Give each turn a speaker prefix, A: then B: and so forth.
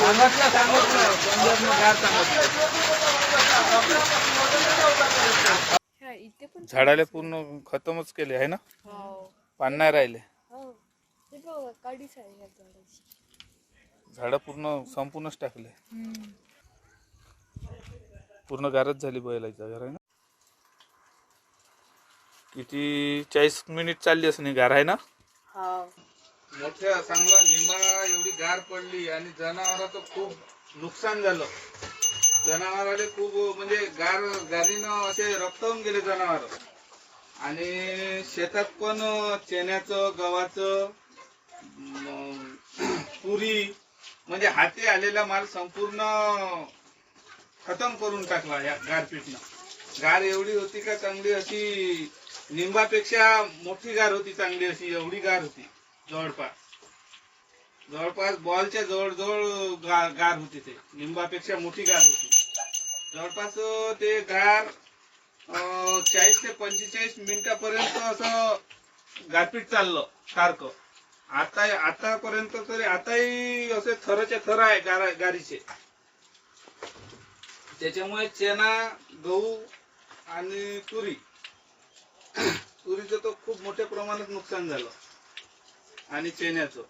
A: सांगितलं सांगितलं पंजाब कार सांगितलं
B: इथे पण
C: झाडाला पूर्ण खतमच केले आहे ना?
B: हो.
C: पान नाही राहिले.
B: हो. बघा काडीच आहे या झाडाची.
C: झाडं पूर्ण संपूर्णच टाकले. पूर्ण गारच झाली बैलाच्या घर आहे ना? किती चाळीस मिनिट चालली असं नाही गार आहे ना?
B: हो.
A: मोठ्या चांगला निमा एवढी गार पडली आणि जनावरांचं खूप नुकसान झालं. जनावर आले खूप म्हणजे गार गारीनं असे रक्तावून गेले जनावर. आणि शेतात पण चण्याचं गव्हाचं पुरी म्हणजे हाती आलेला माल संपूर्ण खतम करून टाकला या गारपीटनं गार एवढी होती का चांगली अशी निंबापेक्षा मोठी गार होती चांगली अशी एवढी गार होती जवळपास. जवळपास बॉलच्या जवळजवळ गार होती ते. लिंबापेक्षा मोठी गार होती. जवळपास ते गार चाळीस ते पंचेचाळीस मिनिटापर्यंत असं गारपीट चाललं सारखं. आता आतापर्यंत तरी आताही असे थरचे थर आहे गार गारीचे. त्याच्यामुळे चेना गहू आणि तुरी. तुरीचं तर खूप मोठ्या प्रमाणात नुकसान झालं. आणि चेन्याचं.